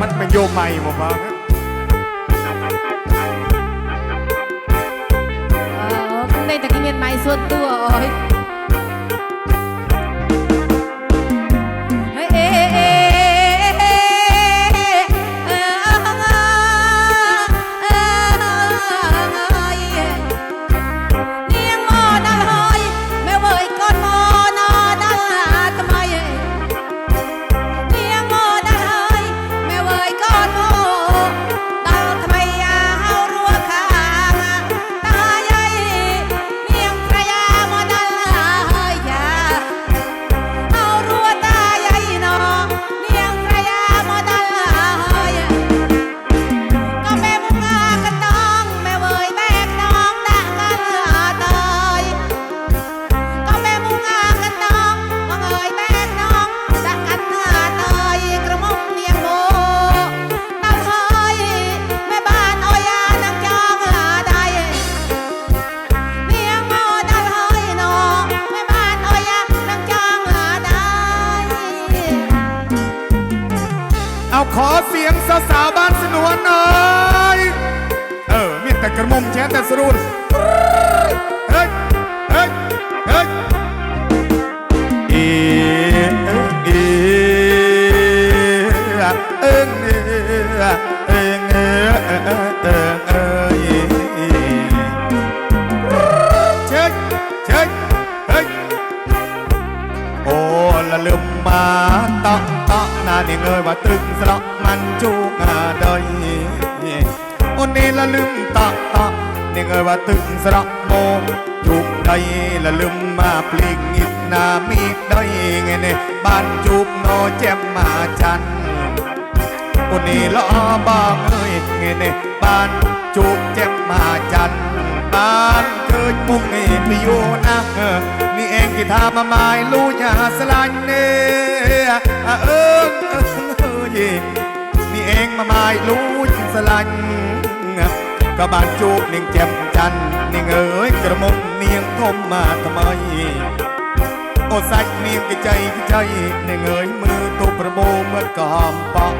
มันเป็นโยไม่หมดบ้างอ๋คุณได้จากี้เป็นหม่ส่วนตัวอ๋อ ขอเสียงสาวๆบ้านสนวนหน่อยเออมีแต่กระมุมแชแต่สรุน นานี่เงยว่าตึงสระมันจูงาดอยโอ้นี่ละลืมตอกตอกนี่เงยว่าตึงสระโมจูบใดละลืมมาปลิงอิดนามีดอยไงเนี่ยบ้านจูบโนแจ่มมาจัน โอ้นี่ละบางเอ้ยไงเนี่ยบ้านจูบแจ่มมาจัน บ้านเกิด มีเองมาหมายรู้ยิงสลันกรบาดจูบหนึ่งแจ่มจันหนึ่งเอ๋ยกระมงเนียงทมมาทำไมโอ้สักเนียงกระใจกระใจนึ่งเอ๋ยมือตัวประโบเมื่อกอมปัง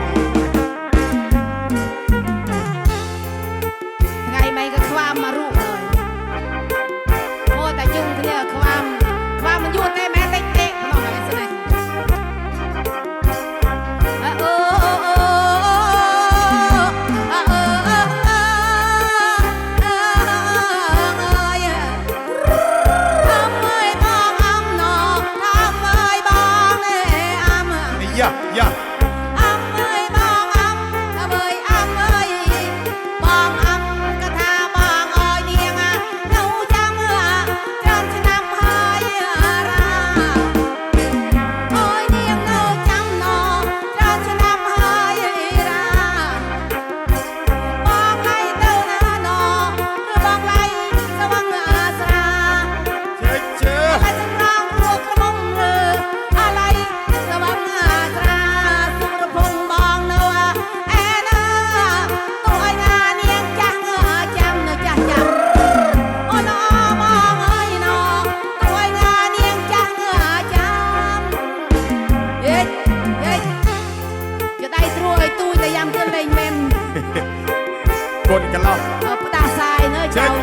ចន្លោះផ្ដាសាយនៅចៅយើង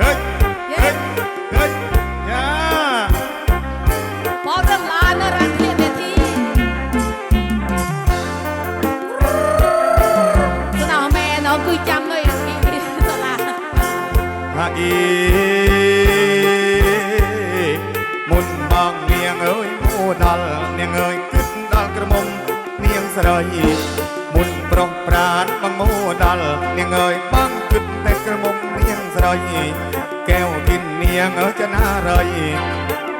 ហេហេហេយ៉ាបោដល់ឡានរ៉ាធៀនទីស្នោមែនអត់គឺចាំនៅអីតឡាហាអីមុនបងនាងអើយអូដល់នាងអើយគិតដល់ក្រមុំនាងស្រីមុនប្រុសប្រានបងមូ ល់នាងអើយបងគិតតែក្រមុំនាងស្រ័យកែវกินនាងអើយចណារ័យ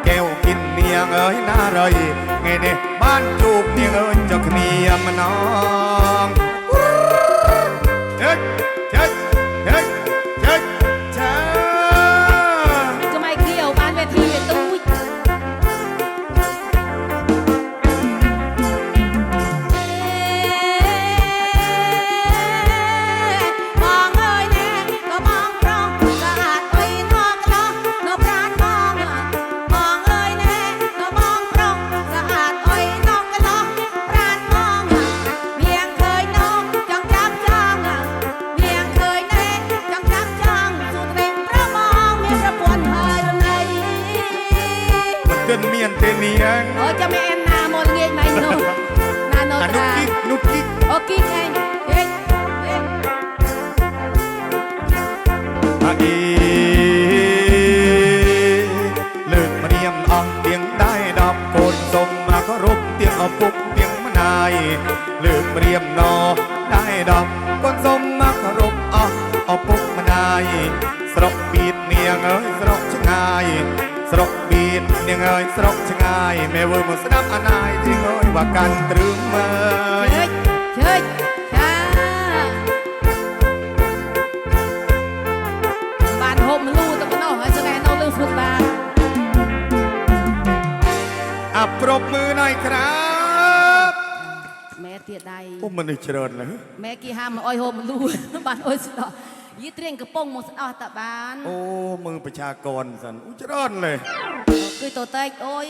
កែវกินនាងអើយណារ័យថ្ងៃនេះបានជួបនាងអើយចុះគ្នាម្ដង bien. Óyame en amor y en no. Na no tra. Nuki, nuki. Oki ken. Hey. Hey. លើកមរៀមអស់ទៀងដែរដល់កូនសុំមកគោរពទៀងឪពុកទៀងម្ដាយលើកមរៀមណដែរដល់កូនសុំមកគោរពអស់ឪពុកម្ដាយស្រុកពីតនាងអើយស្រុកឆ្ងាយ ស្រុកមាននាងអើយស្រុកឆ្ងាយមែវើមកស្ដាប់អណាយទីងើយវាកាន់ទ្រឹងមើលជិចជិចចាបានហូបមលូទៅប៉ុណ្ណោះហើយចង្អែនៅលើស្មុតបានអាប្រប់មឺណៃក្រាបម៉ែទៀតដៃពុំមនុស្សច្រើនណាស់ម៉ែគេហាមអុយហូបមលូបានអុយស្ដោះ ยี่เตรียงกระโปรงมอสอาตะบาน โอ้ มือประชากรสัน อุจจาร้อนเลย คือตัวเต็โอ้ย